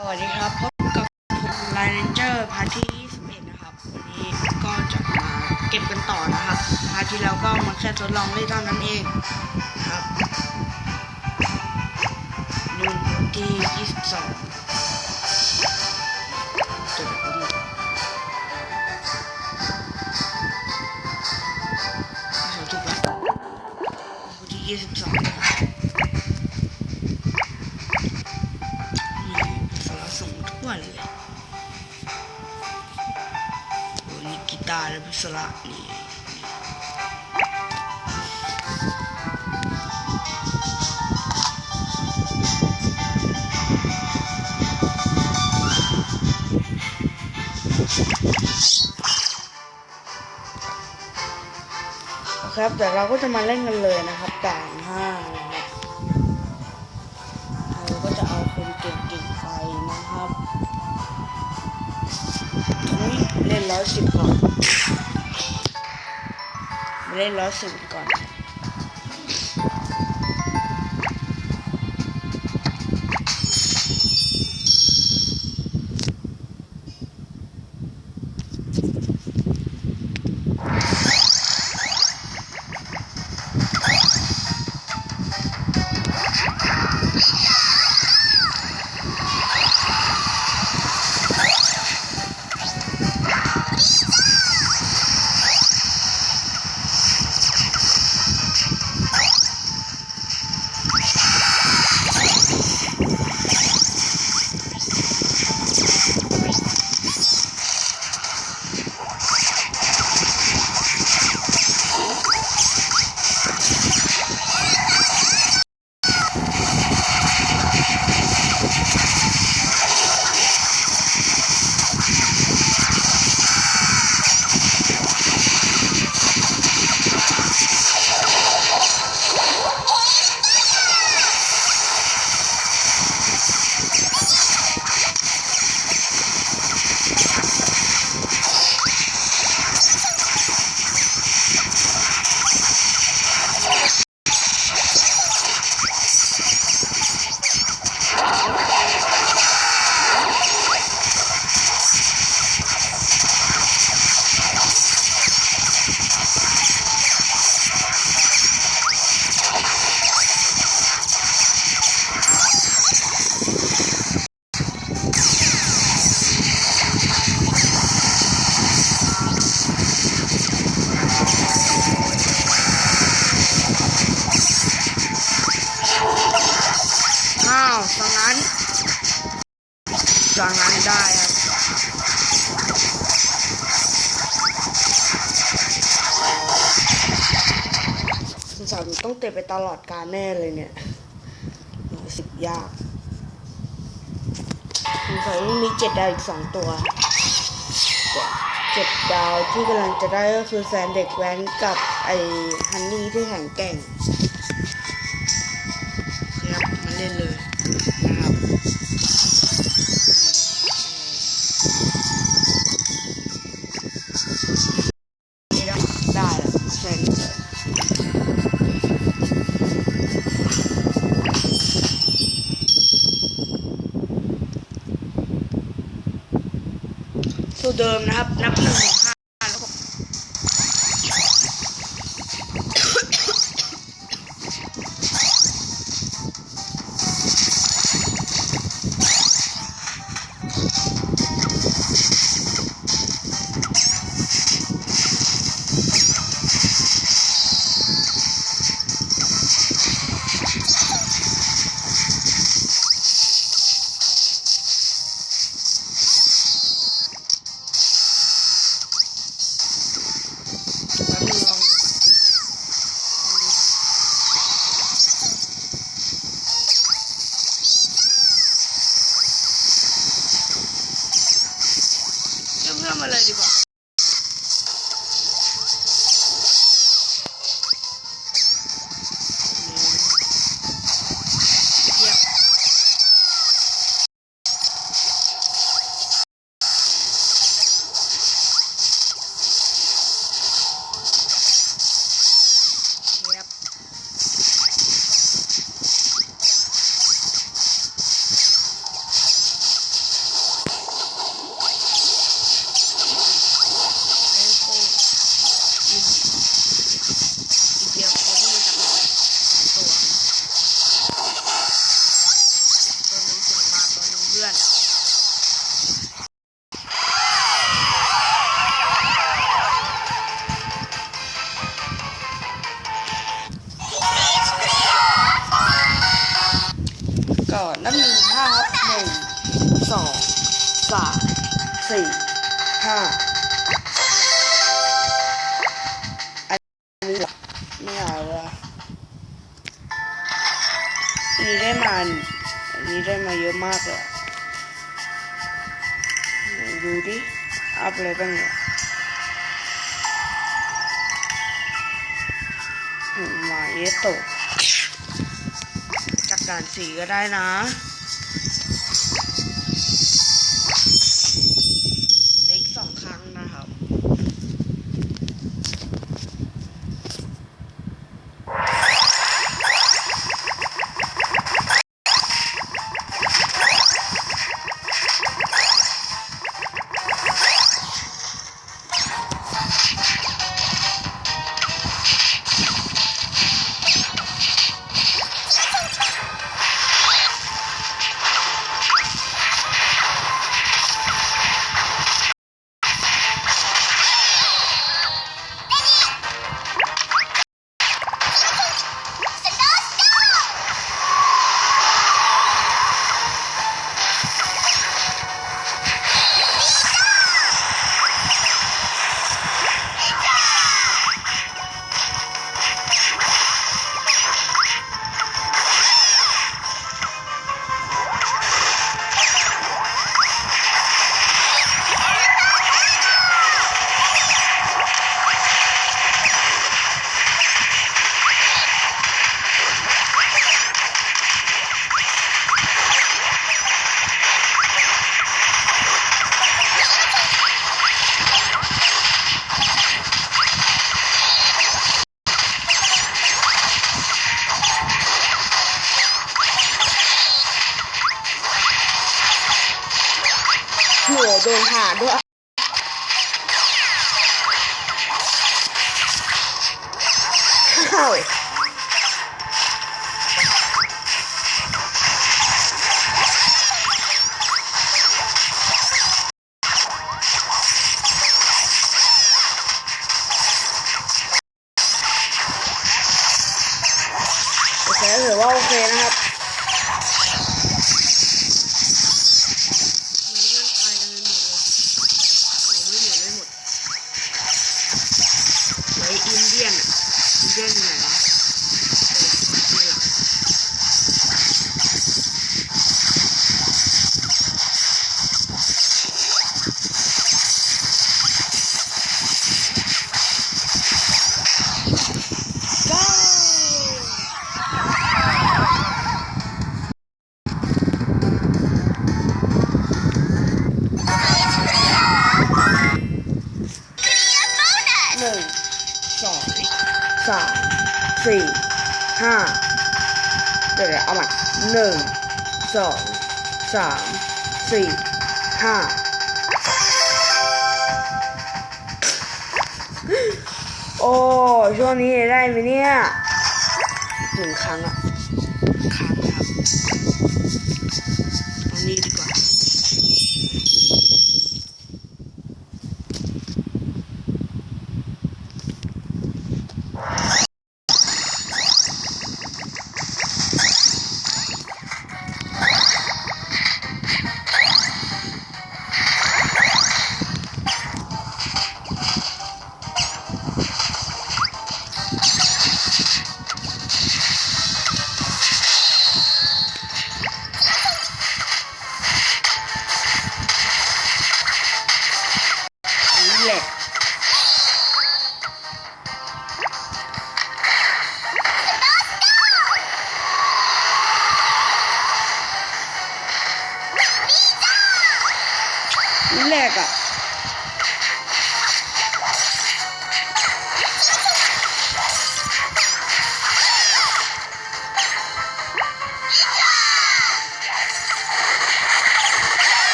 สวัสดีครับพบกับผมไลน์เรนเจอร์พาร์ทที่21นะครับ วันนี้ก็จะมาเก็บกันต่อนะครับพาร์ทที่แล้วก็มาแค่ทดลองเล่นเท่านั้นเองนะครับนู่นที่22จบแล้วนี่ถูกแล้ววันที่ กีตาร์และพิสระนี่ครับเดี๋ยวเราก็จะมาเล่นกันเลยนะครับด่านห้า เล่นร้อยสิบก่อนเล่นร้อยสิบก่อน เตะไปตลอดการแน่เลยเนี่ยสึกยากสงสัยมีเจ็ดดาวอีกสองตัวเจ็ดดาวที่กำลังจะได้ก็คือแซนเด็กแว้นกับไอ้ฮันนี่ที่แข็งแกร่งครับมาเล่นเลยนะครับ เดิมนะครับ นับหนึ่ง อนก็นับหนึ่งห้าครับหนึ่งสองสามสี่ อัพเลยตั้งเนี่ยมาเยโตจักด่านสีก็ได้นะ doa. หนึ่งสองสามสี่ห้าโอ้ช่วงนี้ได้ไหมเนี่ยหนึ่งครั้งอะ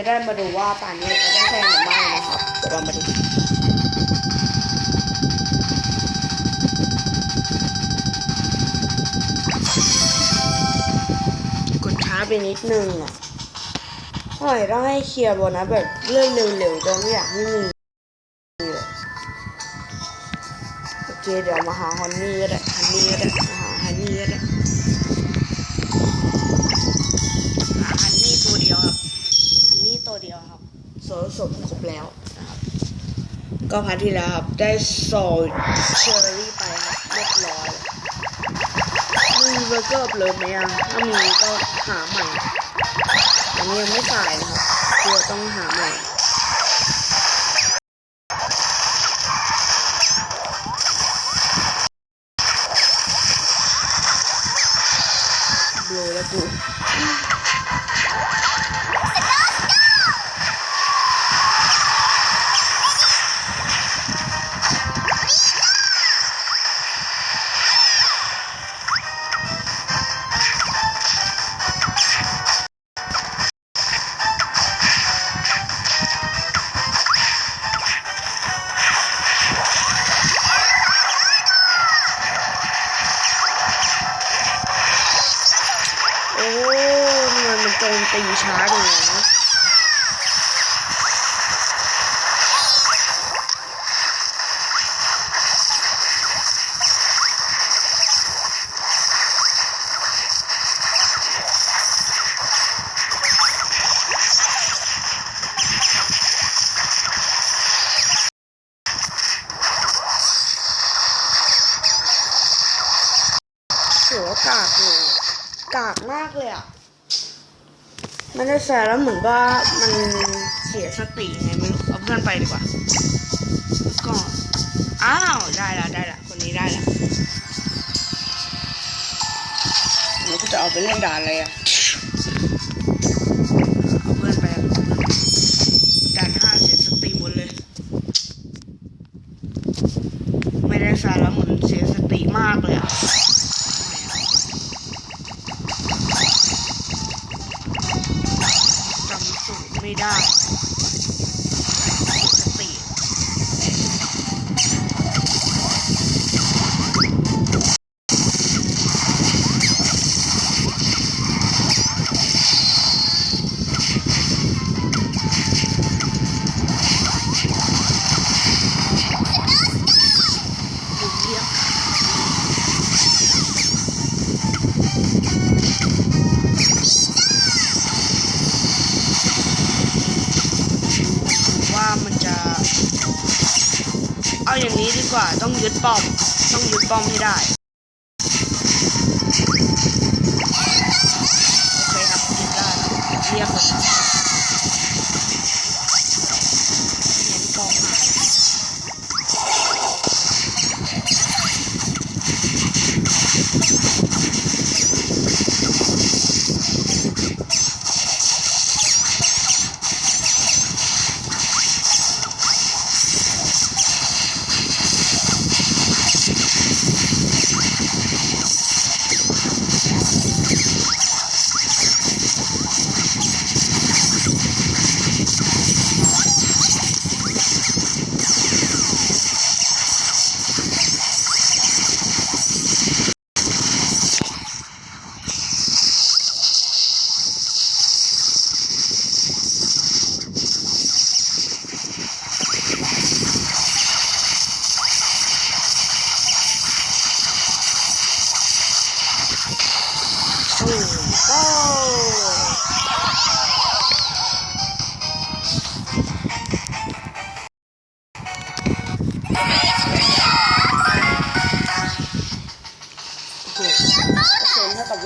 จะได้มาดูว่าป่านนี้จะได้แข่งหรือไม่นะครับเดี๋ยวเรามาดูกดช้าไปนิดนึงอะทำไมต้องให้เคลียร์บนัสแบบเลื่อนเร็วๆจนไม่อยากให้มีเลยโอเคเดี๋ยวมาหาฮันนี่ก็ได้ฮันนี่ก็ได้มาหาฮันนี่ก็ได้หาฮันนี่ตัวเดียวครับ แล้วเดียวครับโซลสมครบแล้วนะครับก็พาร์ทที่แล้วครับได้โซลเชอร์รี่ไปครับเรียบร้อยมีเบอร์เกอร์เลยไหมอะถ้ามีก็หาใหม่อันนี้ยังไม่สายนะครับตัวต้องหาใหม่ โอ้มันมมันโจมตีช้าอย่างนี้อว่ากากเลยกากมากเลยอะ ไม่ได้แชร์แล้วเหมือนว่ามันเสียสติไงไม่รู้เอาเพื่อนไปดีกว่าก็อ้าวได้ละได้ละคนนี้ได้ละแล้วกูจะเอาไปเล่นด่านอะไรอะเอาเพื่อนไปอะด่านห้าเสียสติหมดเลย ไม่ได้แชร์แล้วเหมือ ป้อม ต้องยึดป้อมให้ได้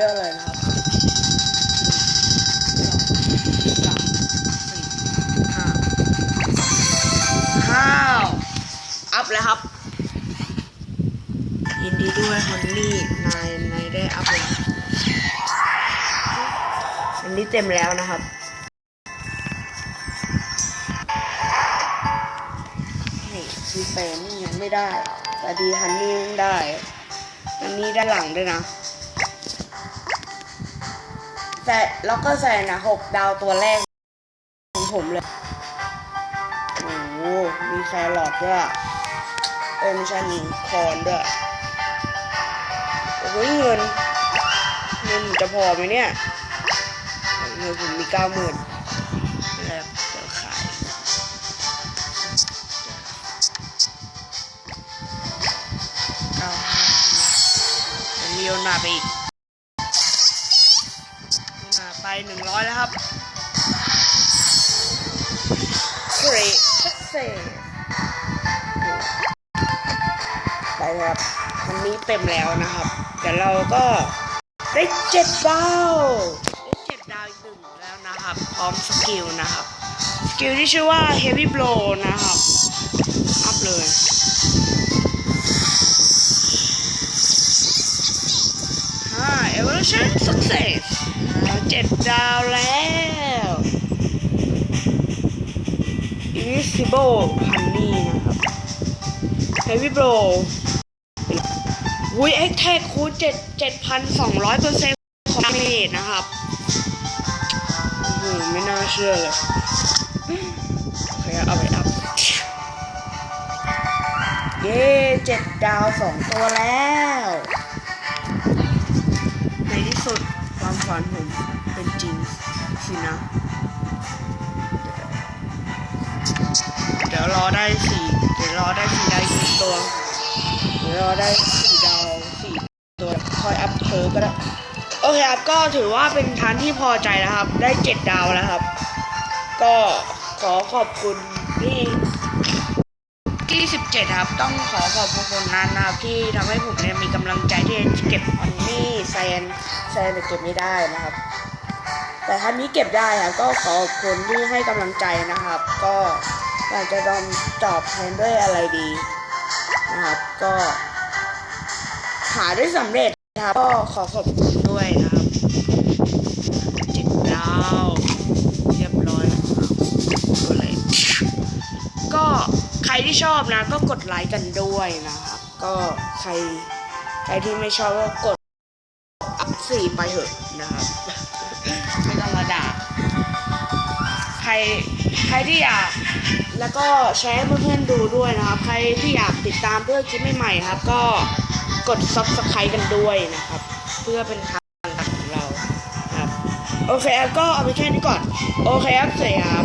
เซ็นต์เท่ากับเวลยนะครับข้าว อัพแล้วครับ ยินดีด้วยฮอนนี่ นาย นายได้อัพแล้วอันนี้เต็มแล้วนะครับนี่ซีเฟนยังไม่ได้แต่ดีฮันนี่ได้ อันนี้ด้านหลังด้วยนะ แต่ล็อกเกอร์แซนนะหกดาวตัวแรกของผมเลย โอ้โหมีแครอทด้วย เอ้ยไม่ใช่มีคอนด้วยโอ้ยเงิน เงินจะพอไหมเนี่ย เงินผมมีเก้าหมื่นแล้วเดี๋ยวขายเก้าห้าเดี๋ยวเลียวหน้าไปอีก ดเซไปครับอันนี้เต็มแล้วนะครับเดี๋ยวเราก็ได้เจ็ดดาวได้เจ็ดดาวอีกหนึ่งแล้วนะครับ พร้อมสกิลนะครับ สกิลที่ชื่อว่า Heavy Blow นะครับ อัพเลยห้า Evolution Success เจ็ดดาวแล้ว Invisible Honey นะครับ Heavy Blow วุ้ย X Tech คูณ7 7,200เปอร์เซ็นต์ของเมจนะครับ โอ้โห ไม่น่าเชื่อเลยโอเคเอาไปอัพ เย้เจ็ดดาวสองตัวแล้ว ในที่สุดความฝันผมเป็นจริงสินะ เดี๋ยวรอได้สี่เดี๋ยวรอได้สี่ไดาวอีกหนึ่ตัว เดี๋ยวรอได้สี่ดาวสี่ตัวคอยอัพเธอก็ได้โอเคครับก็ถือว่าเป็นทานที่พอใจแล้วครับ ได้เจ็ดดาวแล้วครับ ก็ขอขอบคุณที่ที่สิบเจ็ดครับ ต้องขอขอบคุณนั้นนะครับ ที่ทำให้ผมเนี่ยมีกำลังใจที่จะเก็บออนนี่แซนแซนต่เก็บไม่ได้นะครับ แต่ท่านนี้เก็บได้ครับก็ขอบคุณที่ให้กำลังใจนะครับ ก็อยากจะลองตอบแทนด้วยอะไรดีนะครับ ก็หาได้สำเร็จนะครับ ก็ขอขอบคุณด้วยนะครับเจ็ดดาวเรียบร้อยแล้วครับตัวเลยก็ใครที่ชอบนะ ก็กดไลค์กันด้วยนะครับ ก็ใครใครที่ไม่ชอบก็กดอัพสี่ไปเถอะนะครับ รใครที่อยากแล้วก็แชร์เพื่อนๆดูด้วยนะครับ ใครที่อยากติดตามเพื่อคลิปใหม่ๆครับ ก็กด s u b สไครต์กันด้วยนะครับ เพื่อเป็นทางหลักของเราครับ โอเคครับก็เอาไปแค่นี้ก่อน โอเคครับสวัสดีครับ